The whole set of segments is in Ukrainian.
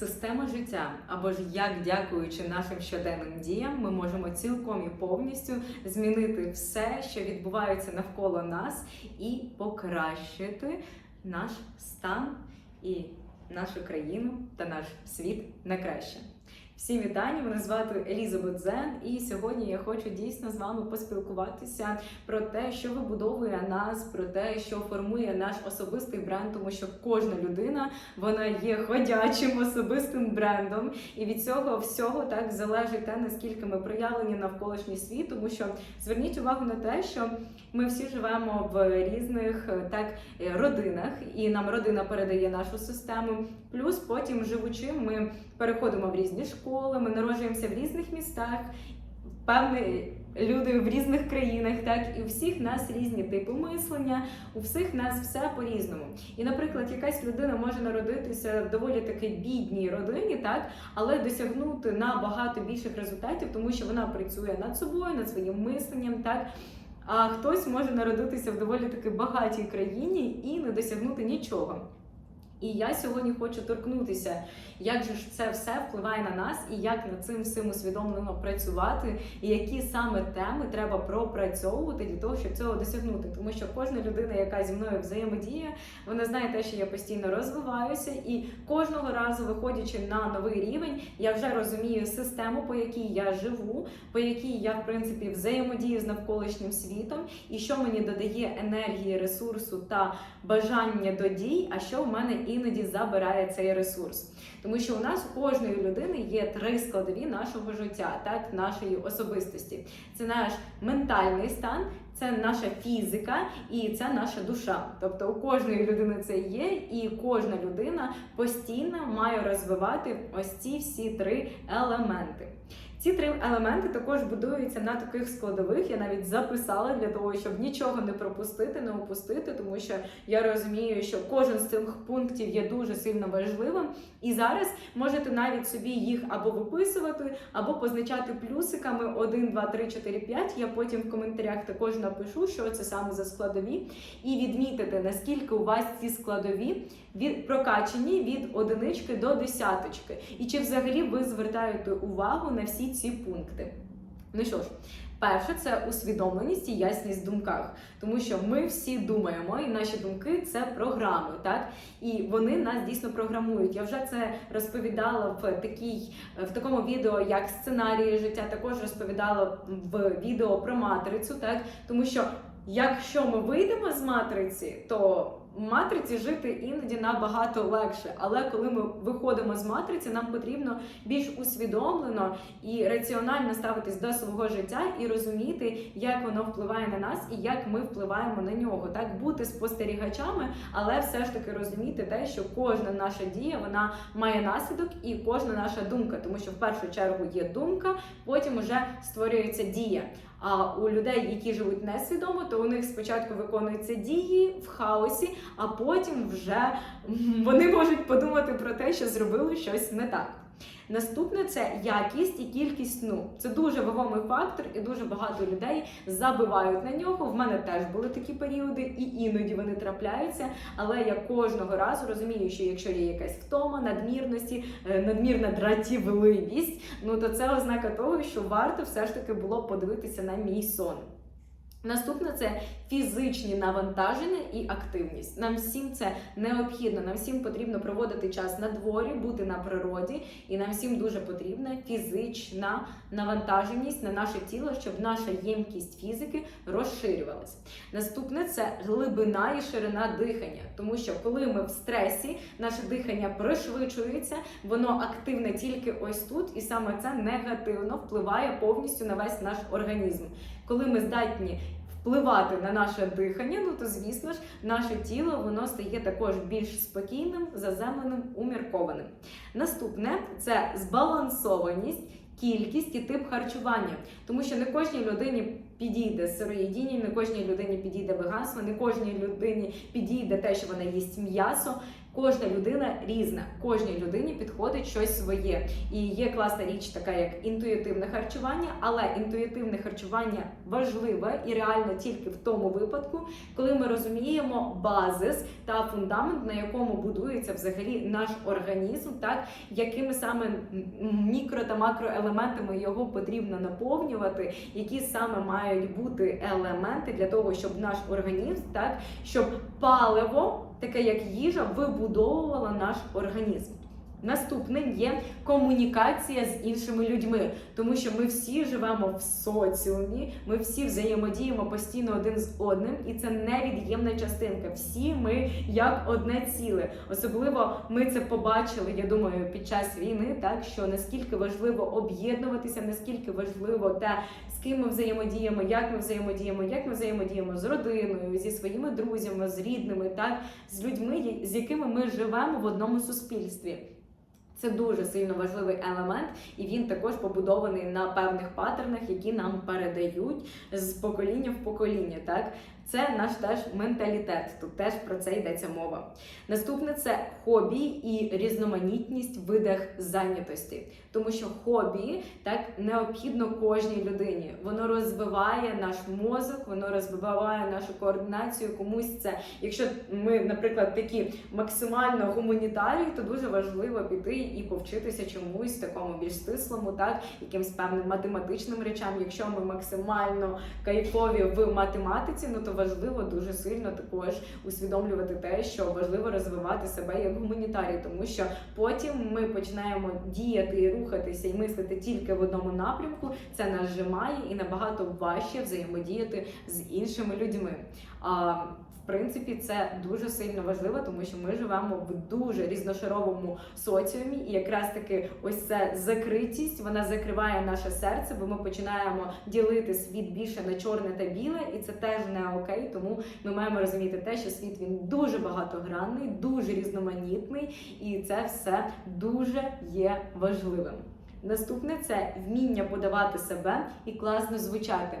система життя, або ж як дякуючи нашим щоденним діям, ми можемо цілком і повністю змінити все, що відбувається навколо нас, і покращити наш стан і нашу країну та наш світ на краще. Всім вітання! Мене звати Елізабет Зен, і сьогодні я хочу дійсно з вами поспілкуватися про те, що вибудовує нас, про те, що формує наш особистий бренд, тому що кожна людина вона є ходячим особистим брендом, і від цього всього так залежить те, наскільки ми проявлені навколишній світ, тому що зверніть увагу на те, що ми всі живемо в різних так родинах, і нам родина передає нашу систему. Плюс потім живучи, ми переходимо в різні школи, ми народжуємося в різних містах. Певні люди в різних країнах, так і у всіх нас різні типи мислення, у всіх нас все по-різному. І, наприклад, якась людина може народитися в доволі таки бідній родині, так, але досягнути набагато більших результатів, тому що вона працює над собою, над своїм мисленням, так. А хтось може народитися в доволі таки багатій країні і не досягнути нічого. І я сьогодні хочу торкнутися, як же ж це все впливає на нас, і як над цим всім усвідомлено працювати, і які саме теми треба пропрацьовувати для того, щоб цього досягнути. Тому що кожна людина, яка зі мною взаємодіє, вона знає те, що я постійно розвиваюся, і кожного разу, виходячи на новий рівень, я вже розумію систему, по якій я живу, по якій я в принципі взаємодію з навколишнім світом, і що мені додає енергії, ресурсу та бажання до дій, а що в мене іноді забирає цей ресурс. Тому що у нас у кожної людини є три складові нашого життя, так нашої особистості. Це наш ментальний стан, це наша фізика і це наша душа. Тобто у кожної людини це є, і кожна людина постійно має розвивати ось ці всі три елементи. Ці три елементи також будуються на таких складових. Я навіть записала для того, щоб нічого не пропустити, не опустити, тому що я розумію, що кожен з цих пунктів є дуже сильно важливим. І зараз можете навіть собі їх або виписувати, або позначати плюсиками 1, 2, 3, 4, 5. Я потім в коментарях також напишу, що це саме за складові, і відмітити, наскільки у вас ці складові від прокачені від одинички до десяточки, і чи взагалі ви звертаєте увагу на всі ці пункти. Ну що ж, перше, це усвідомленість і ясність в думках, тому що ми всі думаємо, і наші думки це програми, так і вони нас дійсно програмують. Я вже це розповідала в такій в такому відео, як сценарії життя. Також розповідала в відео про матрицю, так тому що якщо ми вийдемо з матриці, то матриці жити іноді набагато легше, але коли ми виходимо з матриці, нам потрібно більш усвідомлено і раціонально ставитись до свого життя і розуміти, як воно впливає на нас і як ми впливаємо на нього. Так бути спостерігачами, але все ж таки розуміти те, що кожна наша дія вона має наслідок і кожна наша думка, тому що в першу чергу є думка, потім уже створюється дія. А у людей, які живуть несвідомо, то у них спочатку виконуються дії в хаосі, а потім вже вони можуть подумати про те, що зробили щось не так. Наступне це якість і кількість сну. Це дуже вагомий фактор, і дуже багато людей забивають на нього. В мене теж були такі періоди, і іноді вони трапляються. Але я кожного разу розумію, що якщо є якась втома, надмірності, е, надмірна дратівливість, ну то це ознака того, що варто все ж таки було подивитися на мій сон. Наступне це фізичні навантаження і активність. Нам всім це необхідно. Нам всім потрібно проводити час на дворі, бути на природі, і нам всім дуже потрібна фізична навантаженість на наше тіло, щоб наша ємкість фізики розширювалася. Наступне це глибина і ширина дихання, тому що коли ми в стресі, наше дихання пришвидшується, воно активне тільки ось тут, і саме це негативно впливає повністю на весь наш організм. Коли ми здатні впливати на наше дихання, ну то звісно ж, наше тіло воно стає також більш спокійним, заземленим, уміркованим. Наступне це збалансованість. Кількість і тип харчування, тому що не кожній людині підійде сироїдіння, не кожній людині підійде веганство, не кожній людині підійде те, що вона їсть м'ясо. Кожна людина різна, кожній людині підходить щось своє. І є класна річ, така як інтуїтивне харчування, але інтуїтивне харчування важливе і реально тільки в тому випадку, коли ми розуміємо базис та фундамент, на якому будується взагалі наш організм, так якими саме мікро та макроелементами його потрібно наповнювати, які саме мають бути елементи для того, щоб наш організм, так щоб паливо, таке як їжа, вибудовувала наш організм. Наступним є комунікація з іншими людьми, тому що ми всі живемо в соціумі, ми всі взаємодіємо постійно один з одним, і це невід'ємна частинка. Всі ми як одне ціле. Особливо ми це побачили, я думаю, під час війни, так що наскільки важливо об'єднуватися, наскільки важливо те, з ким ми взаємодіємо, як ми взаємодіємо, як ми взаємодіємо з родиною, зі своїми друзями, з рідними, так з людьми, з якими ми живемо в одному суспільстві. Це дуже сильно важливий елемент, і він також побудований на певних паттернах, які нам передають з покоління в покоління. Так, це наш теж менталітет. Тут теж про це йдеться мова. Наступне це хобі і різноманітність видах зайнятості, тому що хобі так необхідно кожній людині. Воно розвиває наш мозок, воно розвиває нашу координацію. Комусь це, якщо ми, наприклад, такі максимально гуманітарії, то дуже важливо піти і повчитися чомусь такому більш стислому, так якимсь певним математичним речам. Якщо ми максимально кайфові в математиці, ну то важливо дуже сильно також усвідомлювати те, що важливо розвивати себе як гуманітарій, тому що потім ми починаємо діяти і рухатися і мислити тільки в одному напрямку. Це нас зжимає і набагато важче взаємодіяти з іншими людьми. А в принципі, це дуже сильно важливо, тому що ми живемо в дуже різношаровому соціумі, і якраз таки ось ця закритість вона закриває наше серце, бо ми починаємо ділити світ більше на чорне та біле, і це теж не окей. Тому ми маємо розуміти те, що світ він дуже багатогранний, дуже різноманітний, і це все дуже є важливим. Наступне це вміння подавати себе і класно звучати.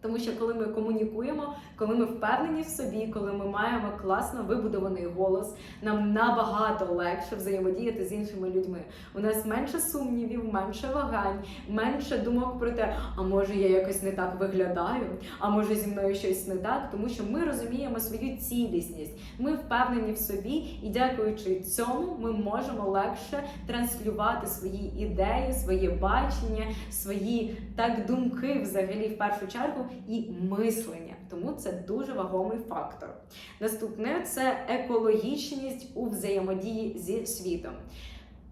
Тому що коли ми комунікуємо, коли ми впевнені в собі, коли ми маємо класно вибудований голос, нам набагато легше взаємодіяти з іншими людьми. У нас менше сумнівів, менше вагань, менше думок про те, а може я якось не так виглядаю, а може зі мною щось не так, тому що ми розуміємо свою цілісність. Ми впевнені в собі, і дякуючи цьому, ми можемо легше транслювати свої ідеї, своє бачення, свої так думки, взагалі, в першу чергу, і мислення. Тому це дуже вагомий фактор. Наступне це екологічність у взаємодії зі світом.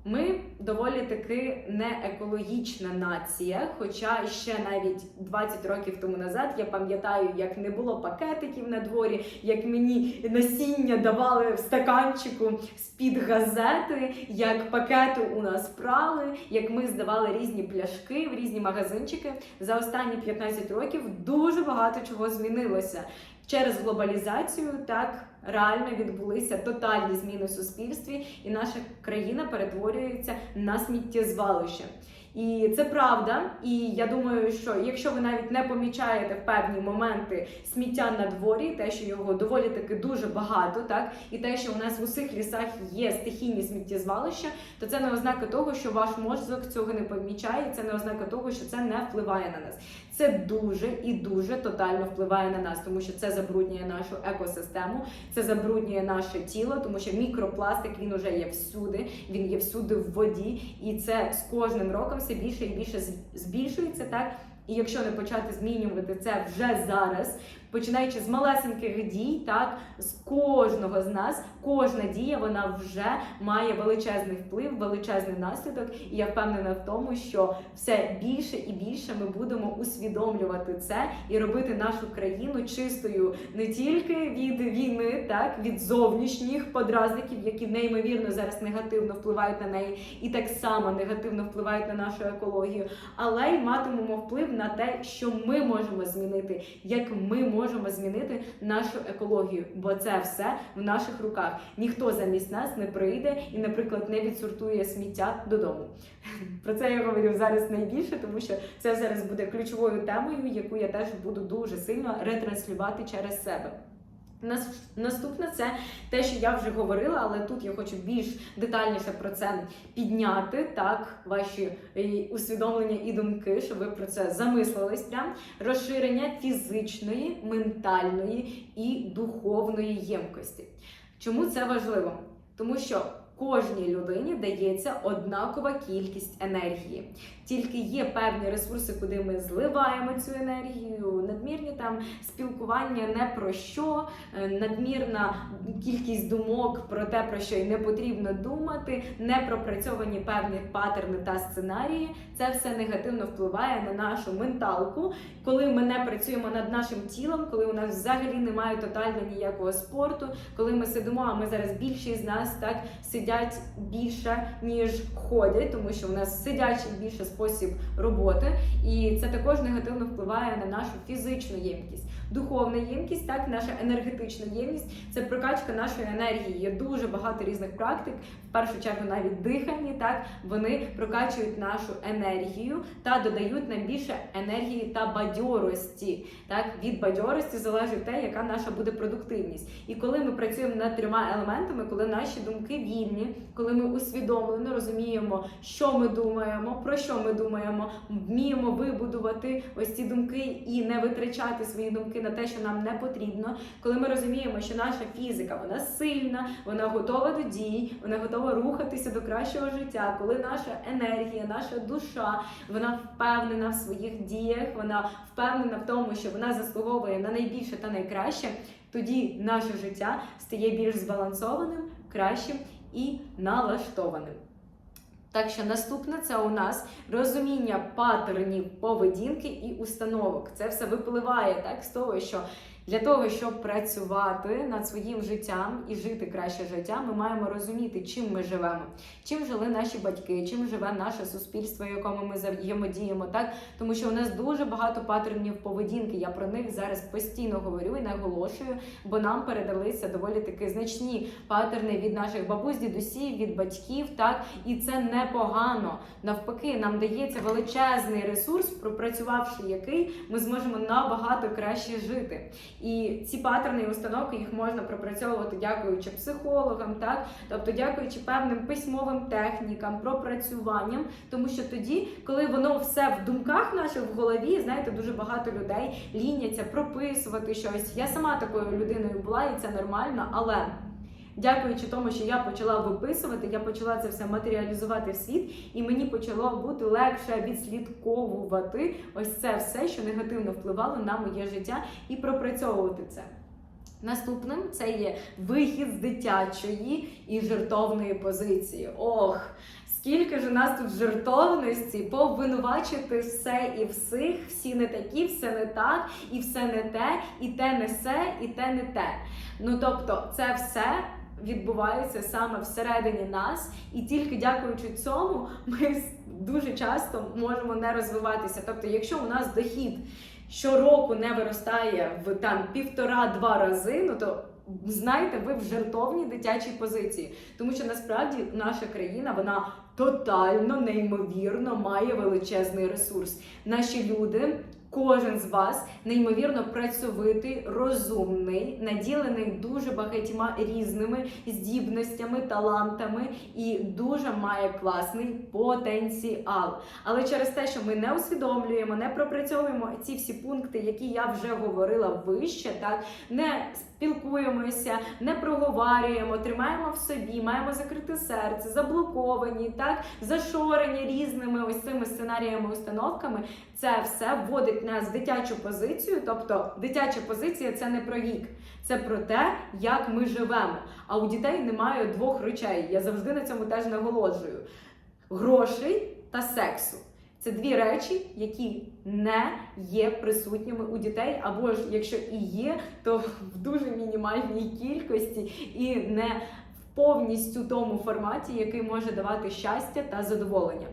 Ми доволі таки не екологічна нація, хоча ще навіть 20 років тому назад я пам'ятаю, як не було пакетиків на дворі, як мені насіння давали в стаканчику з-під газети, як пакети у нас прали, як ми здавали різні пляшки в різні магазинчики. За останні 15 років дуже багато чого змінилося. Через глобалізацію так реально відбулися тотальні зміни в суспільстві, і наша країна перетворюється на сміттєзвалище. І це правда. І я думаю, що якщо ви навіть не помічаєте в певні моменти сміття на дворі, те, що його доволі таки дуже багато, так і те, що у нас в усіх лісах є стихійні сміттєзвалища, то це не ознака того, що ваш мозок цього не помічає. Це не ознака того, що це не впливає на нас. Це дуже і дуже тотально впливає на нас, тому що це забруднює нашу екосистему, це забруднює наше тіло, тому що мікропластик він уже є всюди, він є всюди в воді, і це з кожним роком все більше і більше збільшується так. І якщо не почати змінювати це вже зараз, починаючи з малесеньких дій, так з кожного з нас, кожна дія вона вже має величезний вплив, величезний наслідок. І я впевнена в тому, що все більше і більше ми будемо усвідомлювати це і робити нашу країну чистою не тільки від війни, так від зовнішніх подразників, які неймовірно зараз негативно впливають на неї, і так само негативно впливають на нашу екологію, але й матимемо вплив на те, що ми можемо змінити, як ми можемо змінити нашу екологію, бо це все в наших руках. Ніхто замість нас не прийде і, наприклад, не відсортує сміття додому. Про це я говорю зараз найбільше, тому що це зараз буде ключовою темою, яку я теж буду дуже сильно ретранслювати через себе. Нас- Наступне це те, що я вже говорила, але тут я хочу більш детальніше про це підняти, так, ваші е, усвідомлення і думки, щоб ви про це замислились. Прям розширення фізичної, ментальної і духовної ємкості. Чому це важливо? Тому що кожній людині дається однакова кількість енергії. Тільки є певні ресурси, куди ми зливаємо цю енергію, надмірні там спілкування не про що, е, надмірна кількість думок про те, про що й не потрібно думати, не пропрацьовані певні паттерни та сценарії. Це все негативно впливає на нашу менталку, коли ми не працюємо над нашим тілом, коли у нас взагалі немає тотально ніякого спорту, коли ми сидимо, а ми зараз більшість з нас так сидять більше ніж ходять, тому що у нас сидячий більше спосіб роботи, і це також негативно впливає на нашу фізичну ємкість. Духовна ємкість, так, наша енергетична ємність це прокачка нашої енергії. Є дуже багато різних практик. В першу чергу навіть дихальні, так вони прокачують нашу енергію та додають нам більше енергії та бадьорості. Так, від бадьорості залежить те, яка наша буде продуктивність. І коли ми працюємо над трьома елементами, коли наші думки вільні, коли ми усвідомлено розуміємо, що ми думаємо, про що ми думаємо, вміємо вибудувати ось ці думки і не витрачати свої думки на те, що нам не потрібно. Коли ми розуміємо, що наша фізика вона сильна, вона готова до дій, вона готова рухатися до кращого життя. Коли наша енергія, наша душа, вона впевнена в своїх діях, вона впевнена в тому, що вона заслуговує на найбільше та найкраще, тоді наше життя стає більш збалансованим, кращим і налаштованим. Так що наступне це у нас розуміння паттернів поведінки і установок. Це все випливає так з того, що для того, щоб працювати над своїм життям і жити краще життя, ми маємо розуміти, чим ми живемо, чим жили наші батьки, чим живе наше суспільство, якому ми взаємодіємо, так тому що у нас дуже багато паттернів поведінки. Я про них зараз постійно говорю і наголошую, бо нам передалися доволі таки значні паттерни від наших бабусь, дідусів, від батьків, так і це непогано. Навпаки, нам дається величезний ресурс, пропрацювавши який ми зможемо набагато краще жити. І ці паттерни і установки їх можна пропрацьовувати дякуючи психологам, так тобто дякуючи певним письмовим технікам, пропрацюванням, тому що тоді, коли воно все в думках наших в голові, знаєте, дуже багато людей ліняться прописувати щось. Я сама такою людиною була, і це нормально, але. Дякуючи тому, що я почала виписувати, я почала це все матеріалізувати в світ, і мені почало бути легше відслідковувати ось це все, що негативно впливало на моє життя, і пропрацьовувати це. Наступним це є вихід з дитячої і жертовної позиції. Ох, скільки ж у нас тут жертовності, повинувачити все і всіх, всі не такі, все не так, і все не те, і те не се, і те не те. Ну тобто, це все відбувається саме всередині нас, і тільки дякуючи цьому, ми дуже часто можемо не розвиватися. Тобто, якщо у нас дохід щороку не виростає в там півтора-два рази, ну то знаєте, ви в жертовній дитячій позиції, тому що насправді наша країна вона тотально неймовірно має величезний ресурс. Наші люди. Кожен з вас неймовірно працьовитий, розумний, наділений дуже багатьма різними здібностями, талантами і дуже має класний потенціал. Але через те, що ми не усвідомлюємо, не пропрацьовуємо ці всі пункти, які я вже говорила вище, так не спілкуємося, не проговорюємо, тримаємо в собі, маємо закрите серце, заблоковані, так зашорені різними ось цими сценаріями, установками. Це все вводить нас в дитячу позицію. Тобто, дитяча позиція це не про вік, це про те, як ми живемо. А у дітей немає двох речей. Я завжди на цьому теж наголошую: грошей та сексу. Це дві речі, які не є присутніми у дітей, або ж якщо і є, то в дуже мінімальній кількості і не повністю тому форматі, який може давати щастя та задоволення.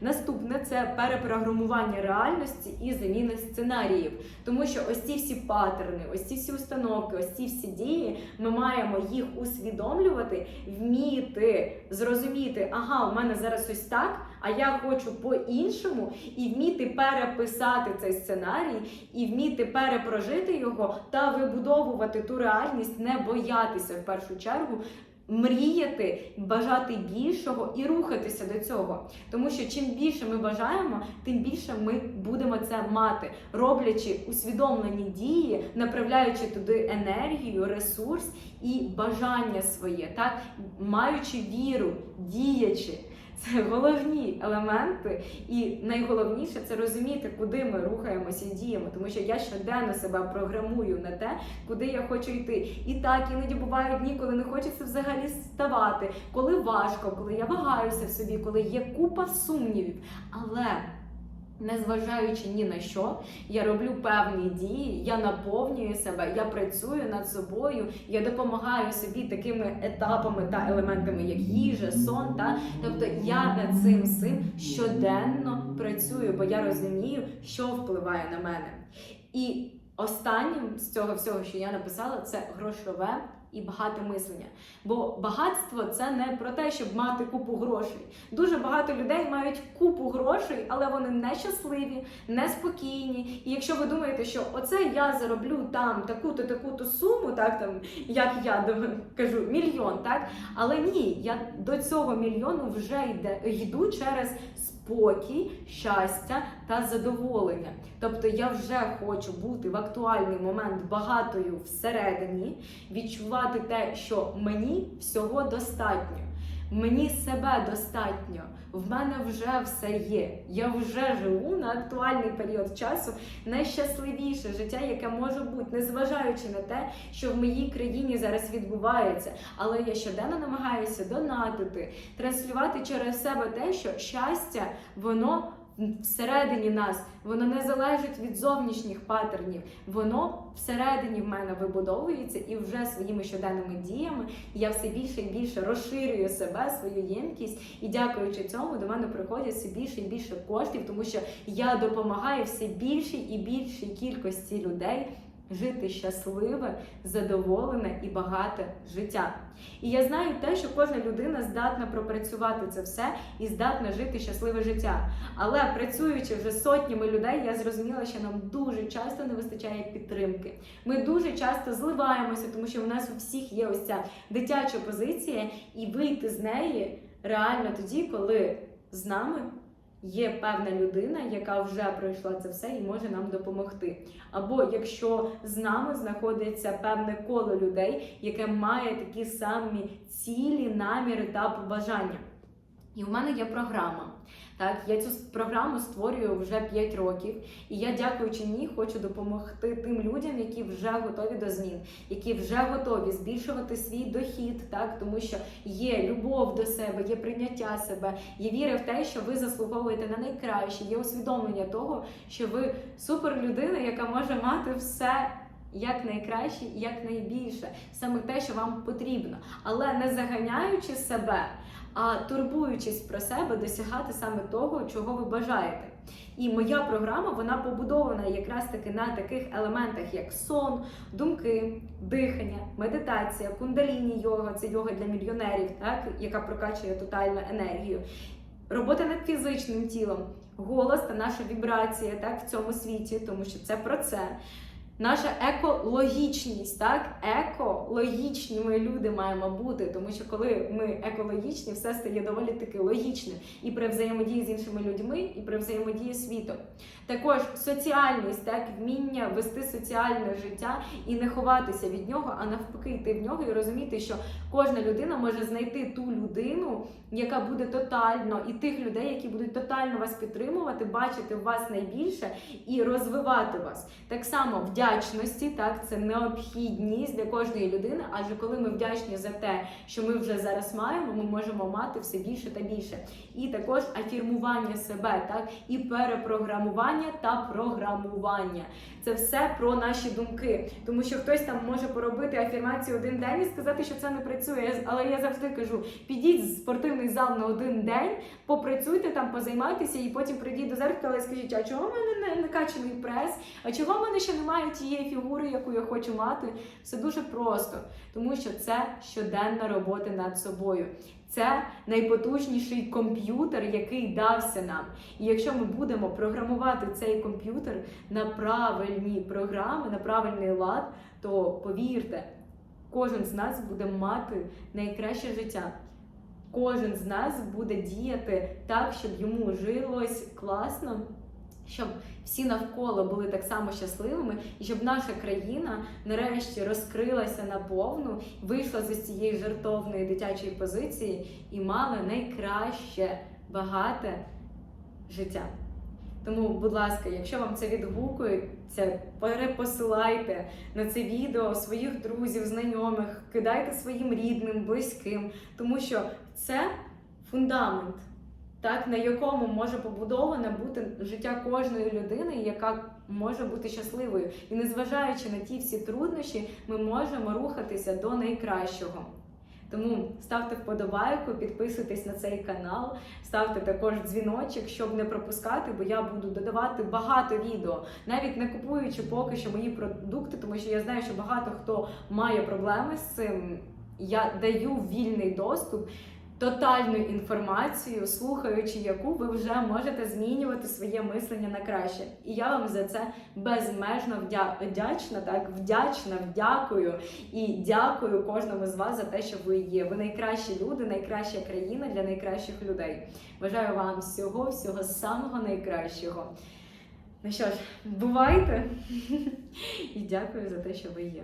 Наступне це перепрограмування реальності і заміни сценаріїв, тому що ось ці всі паттерни, ось ці всі установки, ось ці всі дії, ми маємо їх усвідомлювати, вміти зрозуміти, ага, у мене зараз ось так, а я хочу по-іншому, і вміти переписати цей сценарій, і вміти перепрожити його та вибудовувати ту реальність, не боятися в першу чергу. Мріяти, бажати більшого і рухатися до цього, тому що чим більше ми бажаємо, тим більше ми будемо це мати, роблячи усвідомлені дії, направляючи туди енергію, ресурс і бажання своє, так маючи віру, діячи. Це головні елементи, і найголовніше це розуміти, куди ми рухаємося і діємо. Тому що я щоденно себе програмую на те, куди я хочу йти. І так іноді бувають дні, коли не хочеться взагалі ставати, коли важко, коли я вагаюся в собі, коли є купа сумнівів. Але Незважаючи ні на що, я роблю певні дії, я наповнюю себе, я працюю над собою, я допомагаю собі такими етапами та елементами, як їжа, сон. Та тобто я над цим всім щоденно працюю, бо я розумію, що впливає на мене. І останнім з цього всього, що я написала, це грошове і багате мислення. Бо багатство це не про те, щоб мати купу грошей. Дуже багато людей мають купу грошей, але вони нещасливі, неспокійні. І якщо ви думаєте, що оце я зароблю там таку-то таку-то суму, так там як я кажу, мільйон, так але ні, я до цього мільйону вже йде йду через спокій, щастя та задоволення. Тобто я вже хочу бути в актуальний момент багатою всередині, відчувати те, що мені всього достатньо. Мені себе достатньо, в мене вже все є. Я вже живу на актуальний період часу найщасливіше життя, яке може бути, незважаючи на те, що в моїй країні зараз відбувається. Але я щоденно намагаюся донатити, транслювати через себе те, що щастя, воно всередині нас, воно не залежить від зовнішніх паттернів, воно всередині в мене вибудовується і вже своїми щоденними діями я все більше і більше розширюю себе, свою ємкість, і дякуючи цьому до мене приходять все більше і більше коштів, тому що я допомагаю все більшій і більшій кількості людей. Жити щасливе, задоволене і багате життя. І я знаю те, що кожна людина здатна пропрацювати це все і здатна жити щасливе життя. Але працюючи вже сотнями людей, я зрозуміла, що нам дуже часто не вистачає підтримки. Ми дуже часто зливаємося, тому що в нас у всіх є ось ця дитяча позиція, і вийти з неї реально тоді, коли з нами є певна людина, яка вже пройшла це все і може нам допомогти. Або якщо з нами знаходиться певне коло людей, яке має такі самі цілі, наміри та побажання. І в мене є програма. Так, я цю програму створюю вже 5 років, і я, дякуючи ній, хочу допомогти тим людям, які вже готові до змін, які вже готові збільшувати свій дохід, так тому що є любов до себе, є прийняття себе, є віра в те, що ви заслуговуєте на найкраще, є усвідомлення того, що ви супер людина, яка може мати все. Як найкраще, як найбільше, саме те, що вам потрібно, але не заганяючи себе, а турбуючись про себе, досягати саме того, чого ви бажаєте. І моя програма вона побудована якраз таки на таких елементах, як сон, думки, дихання, медитація, кундаліні йога це йога для мільйонерів, так яка прокачує тотальну енергію. Робота над фізичним тілом, голос та наша вібрація так в цьому світі, тому що це про це. Наша екологічність, так, екологічні ми люди маємо бути, тому що коли ми екологічні, все стає доволі таки логічним і при взаємодії з іншими людьми, і при взаємодії світом. Також соціальність, так, вміння вести соціальне життя і не ховатися від нього, а навпаки, йти в нього і розуміти, що кожна людина може знайти ту людину, яка буде тотально, і тих людей, які будуть тотально вас підтримувати, бачити вас найбільше і розвивати вас. Так само вдячності. Так, це необхідність для кожної людини. Адже коли ми вдячні за те, що ми вже зараз маємо, ми можемо мати все більше та більше. І також афірмування себе, так і перепрограмування та програмування. Це все про наші думки, тому що хтось там може поробити афірмацію один день і сказати, що це не працює. Але я завжди кажу: підіть в спортивний зал на один день, попрацюйте там, позаймайтеся, і потім прийдіть до зеркала і скажіть, а чого в мене не накачаний прес? А чого в мене ще немає тієї фігури, яку я хочу мати? Все дуже просто, тому що це щоденна робота над собою. Це найпотужніший комп'ютер, який дався нам. І якщо ми будемо програмувати цей комп'ютер на правильні програми, на правильний лад, то повірте, кожен з нас буде мати найкраще життя. Кожен з нас буде діяти так, щоб йому жилось класно, щоб всі навколо були так само щасливими, і щоб наша країна нарешті розкрилася наповну, вийшла з цієї жертовної дитячої позиції і мала найкраще багате життя. Тому, будь ласка, якщо вам це відгукується, перепосилайте на це відео своїх друзів, знайомих, кидайте своїм рідним, близьким, тому що це фундамент, так, на якому може побудоване бути життя кожної людини, яка може бути щасливою. І незважаючи на ті всі труднощі, ми можемо рухатися до найкращого. Тому ставте вподобайку, підписуйтесь на цей канал, ставте також дзвіночок, щоб не пропускати, бо я буду додавати багато відео, навіть не купуючи поки що мої продукти, тому що я знаю, що багато хто має проблеми з цим. Я даю вільний доступ, тотальну інформацію, слухаючи яку ви вже можете змінювати своє мислення на краще. І я вам за це безмежно вдя- вдячна, так вдячна, вдякую і дякую кожному з вас за те, що ви є. Ви найкращі люди, найкраща країна для найкращих людей. Бажаю вам всього, всього самого найкращого. Ну що ж, бувайте і дякую за те, що ви є.